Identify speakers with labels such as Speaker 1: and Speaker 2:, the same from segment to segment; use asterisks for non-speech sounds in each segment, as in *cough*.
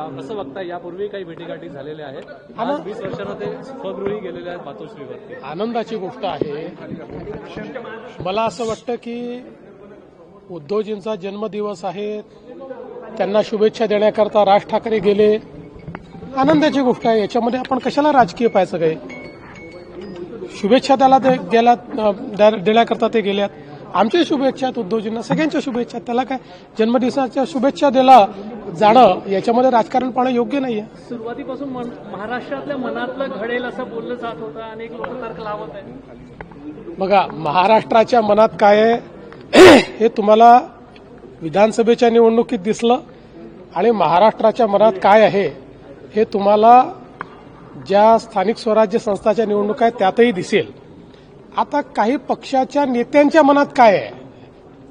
Speaker 1: असं बघता यापूर्वी काही भेटीगाठी झालेल्या आहेत. आज वीस वर्षानं ते स्वगृही गेलेले आहेत मातोश्रीवरती
Speaker 2: आनंदाची गोष्ट आहे. मला असं वाटतं की उद्धवजींचा जन्मदिवस आहे. त्यांना शुभेच्छा देण्याकरता राज ठाकरे गेले. आनंदाची गोष्ट आहे. याच्यामध्ये आपण कशाला राजकीय पाहायचं काय? शुभेच्छा त्याला ते गेल्या द्या- देण्याकरता ते गेल्यात. आमच्या शुभेच्छा आहेत उद्धवजींना. सगळ्यांच्या शुभेच्छा. त्याला काय जन्मदिवसाच्या शुभेच्छा दिला जाणं याच्यामध्ये राजकारण पाहणं योग्य नाहीये.
Speaker 3: सुरुवातीपासून महाराष्ट्रातल्या मनातलं घडेल असं बोललं जात होतं अनेक लोक तर्क लावत आहेत
Speaker 2: बघा महाराष्ट्राच्या मनात काय आहे हे तुम्हाला विधानसभेच्या निवडणुकीत दिसलं आणि महाराष्ट्राच्या मनात काय आहे हे तुम्हाला ज्या स्थानिक स्वराज्य संस्थाच्या निवडणुका आहेत त्यातही दिसेल. आता काही पक्षाच्या नेत्यांच्या मनात काय आहे?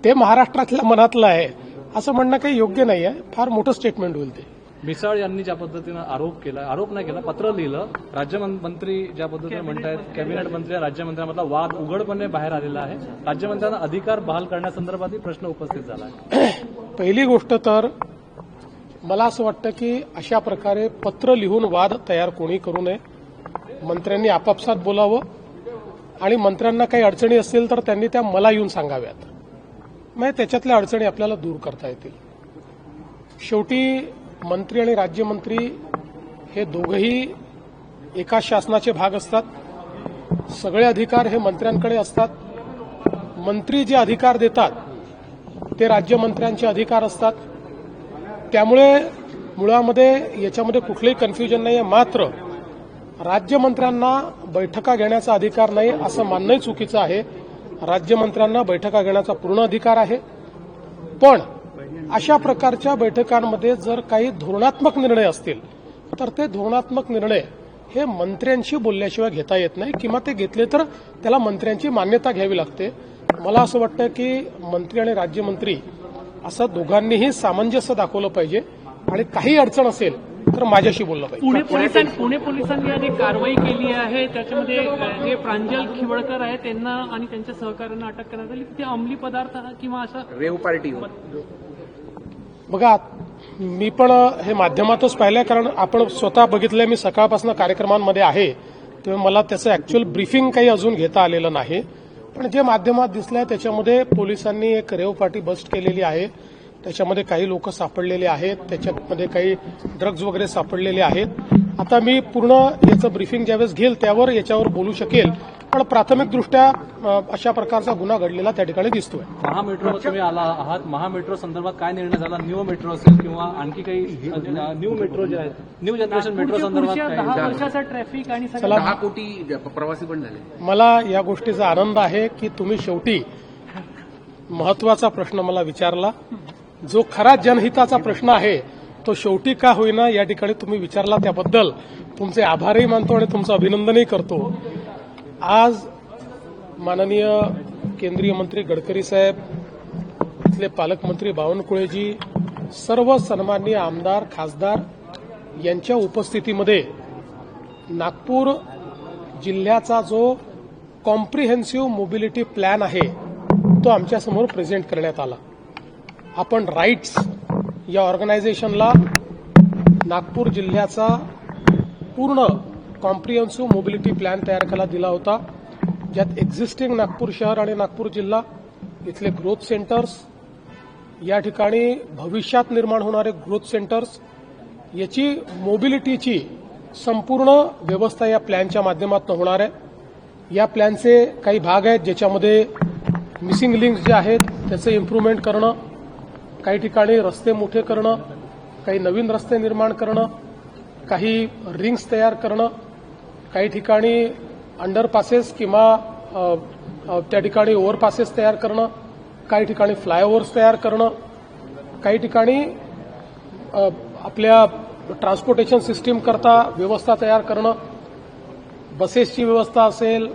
Speaker 2: ते महाराष्ट्रातल्या मनातलं आहे. असं म्हणणं काही योग्य नाही आहे. फार मोठं स्टेटमेंट होईल ते.
Speaker 1: मिसाळ यांनी ज्या पद्धतीनं आरोप केला आरोप नाही केला पत्र लिहिलं. राज्यमंत्री ज्या पद्धतीने म्हणतायत कॅबिनेट मंत्री राज्यमंत्र्यांमधला वाद उघडपणे बाहेर आलेला आहे. राज्यमंत्र्यांना अधिकार बहाल करण्यासंदर्भातही प्रश्न उपस्थित झाला आहे. *clears throat*
Speaker 2: पहिली गोष्ट तर मला असं वाटतं की अशा प्रकारे पत्र लिहून वाद तयार कोणी करू नये. मंत्र्यांनी आपापसात बोलावं. आणि मंत्र्यांना काही अडचणी असतील तर त्यांनी त्या मला येऊन सांगाव्यात. म्हणजे त्याच्यातल्या अडचणी आपल्याला दूर करता येतील. शेवटी मंत्री आणि राज्यमंत्री हे दोघंही एका शासनाचे भाग असतात. सगळे अधिकार हे मंत्र्यांकडे असतात. मंत्री जे अधिकार देतात ते राज्यमंत्र्यांचे अधिकार असतात. त्यामुळे मुळामध्ये याच्यामध्ये कुठलंही कन्फ्युजन नाही आहे मात्र राज्यमंत्र्यांना बैठका घेण्याचा अधिकार नाही असं मानणंही चुकीचं आहे. राज्यमंत्र्यांना बैठका घेण्याचा पूर्ण अधिकार आहे. पण अशा प्रकारच्या बैठकांमध्ये जर काही धोरणात्मक निर्णय असतील तर ते धोरणात्मक निर्णय हे मंत्र्यांशी बोलल्याशिवाय घेता येत नाही. किंवा ते घेतले तर त्याला मंत्र्यांची मान्यता घ्यावी लागते. मला असं वाटतं की मंत्री आणि राज्यमंत्री असं दोघांनीही सामंजस्य दाखवलं पाहिजे. आणि काही अडचण असेल तर माझ्याशी बोललं पाहिजे
Speaker 3: पुणे पोलिसांनी पुणे पोलिसांनी एक कारवाई केली आहे. त्याच्यामध्ये जे प्रांजल खिवडकर आहे त्यांना आणि त्यांच्या सहकार्यांना अटक करण्यात आली. ते अंमली पदार्थ किंवा असं
Speaker 4: रेव पार्टी
Speaker 2: बघा मी पण हे माध्यमातच पाहिलंय कारण आपण स्वतः बघितलंय मी सकाळपासून कार्यक्रमांमध्ये आहे. तेव्हा मला त्याचं ऍक्च्युअल ब्रीफिंग काही अजून घेता आलेलं नाही. पण जे माध्यमात दिसलंय त्याच्यामध्ये पोलिसांनी एक रेव पार्टी बस्ट केलेली आहे. त्याच्यामध्ये काही लोक सापडलेले आहेत त्याच्यामध्ये काही ड्रग्ज वगैरे सापडलेले आहेत. आता मी पूर्ण याचं ब्रीफिंग ज्यावेळेस घेईल त्यावर याच्यावर बोलू शकेल. पण प्राथमिकदृष्ट्या अशा प्रकारचा गुन्हा घडलेला त्या ठिकाणी दिसतोय.
Speaker 1: महामेट्रो तुम्ही आला आहात. महामेट्रो संदर्भात काय निर्णय झाला? न्यू मेट्रो असेल किंवा आणखी काही न्यू मेट्रो जे आहेत न्यू जनरेशन मेट्रो संदर्भात
Speaker 3: ट्रॅफिक आणि
Speaker 4: दहा कोटी प्रवासी पण झाले.
Speaker 2: मला या गोष्टीचा आनंद आहे की तुम्ही शेवटी महत्त्वाचा प्रश्न मला विचारला. जो खरा जनहिताचा प्रश्न आहे तो शेवटी का होईना या ठिकाणी तुम्ही विचारला त्याबद्दल. तुमचे आभारही मानतो आणि तुमचं अभिनंदनही करतो. आज माननीय केंद्रीय मंत्री गडकरी साहेब इथले पालकमंत्री बावनकुळेजी सर्व सन्माननीय आमदार खासदार यांच्या उपस्थितीमध्ये नागपूर जिल्ह्याचा जो कॉम्प्रिहेन्सिव्ह मोबिलिटी प्लॅन आहे तो आमच्यासमोर प्रेझेंट करण्यात आला. आपण राईट्स या ऑर्गनायझेशनला नागपूर जिल्ह्याचा पूर्ण कॉम्प्रिहेन्सिव्ह मोबिलिटी प्लॅन तयार करायला दिला होता. ज्यात एक्झिस्टिंग नागपूर शहर आणि नागपूर जिल्हा इथले ग्रोथ सेंटर्स या ठिकाणी भविष्यात निर्माण होणारे ग्रोथ सेंटर्स याची मोबिलिटीची संपूर्ण व्यवस्था या प्लॅनच्या माध्यमातून होणार आहे. या प्लॅनचे काही भाग आहेत ज्याच्यामध्ये मिसिंग लिंक्स जे आहेत त्याचं इम्प्रूव्हमेंट करणं काही ठिकाणी रस्ते मोठे करणं काही नवीन रस्ते निर्माण करणं काही रिंग्स तयार करणं काही ठिकाणी अंडरपासेस किंवा त्या ठिकाणी ओव्हरपासेस तयार करणं काही ठिकाणी फ्लायओव्हर्स तयार करणं काही ठिकाणी आपल्या ट्रान्सपोर्टेशन सिस्टीम करता व्यवस्था तयार करणं बसेसची व्यवस्था असेल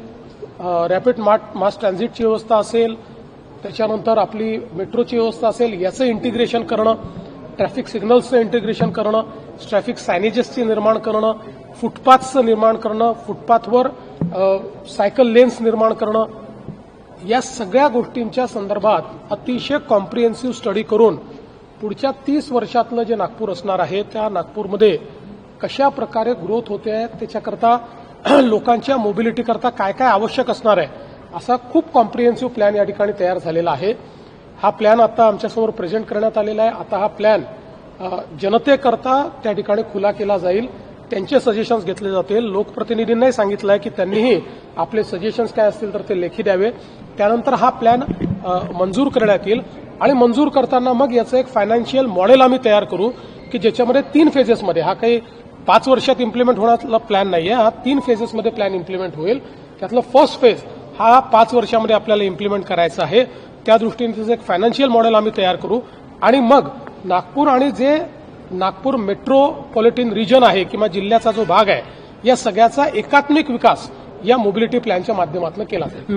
Speaker 2: रॅपिड मास ट्रान्झिटची व्यवस्था असेल त्याच्यानंतर आपली मेट्रोची व्यवस्था असेल याचं इंटिग्रेशन करणं ट्रॅफिक सिग्नल्सचं इंटिग्रेशन करणं ट्रॅफिक सायनेजेसचे निर्माण करणं फुटपाथचं निर्माण करणं फुटपाथवर सायकल लेन्स निर्माण करणं या सगळ्या गोष्टींच्या संदर्भात अतिशय कॉम्प्रिहेन्सिव्ह स्टडी करून पुढच्या तीस वर्षातलं जे नागपूर असणार आहे त्या नागपूरमध्ये कशा प्रकारे ग्रोथ होते आहे त्याच्याकरता लोकांच्या मोबिलिटीकरता काय काय आवश्यक असणार आहे असा खूप कॉम्प्रिहेन्सिव्ह प्लॅन या ठिकाणी तयार झालेला आहे. हा प्लॅन आता आमच्यासमोर प्रेझेंट करण्यात आलेला आहे. आता हा प्लॅन जनतेकरता त्या ठिकाणी खुला केला जाईल. त्यांचे सजेशन्स घेतले जातील. लोकप्रतिनिधींनाही सांगितलं आहे की त्यांनीही आपले सजेशन्स काय असतील तर ते लेखी द्यावे. त्यानंतर हा प्लॅन मंजूर करण्यात येईल. आणि मंजूर करताना मग याचं एक फायनान्शियल मॉडेल आम्ही तयार करू की ज्याच्यामध्ये तीन फेजेसमध्ये हा काही पाच वर्षात इम्प्लिमेंट होण्याचा प्लॅन नाहीये. हा तीन फेजेसमध्ये प्लॅन इम्प्लिमेंट होईल. त्यातलं फर्स्ट फेज हा पाच वर्षामध्ये आपल्याला इम्प्लिमेंट करायचा आहे. त्या दृष्टीने एक फायनान्शियल मॉडेल आम्ही तयार करू. आणि मग नागपूर आणि जे नागपूर मेट्रोपॉलिटन रिजन आहे किंवा जिल्ह्याचा जो भाग आहे या सगळ्याचा एकात्मिक विकास या मोबिलिटी प्लॅनच्या माध्यमातून केला जाईल.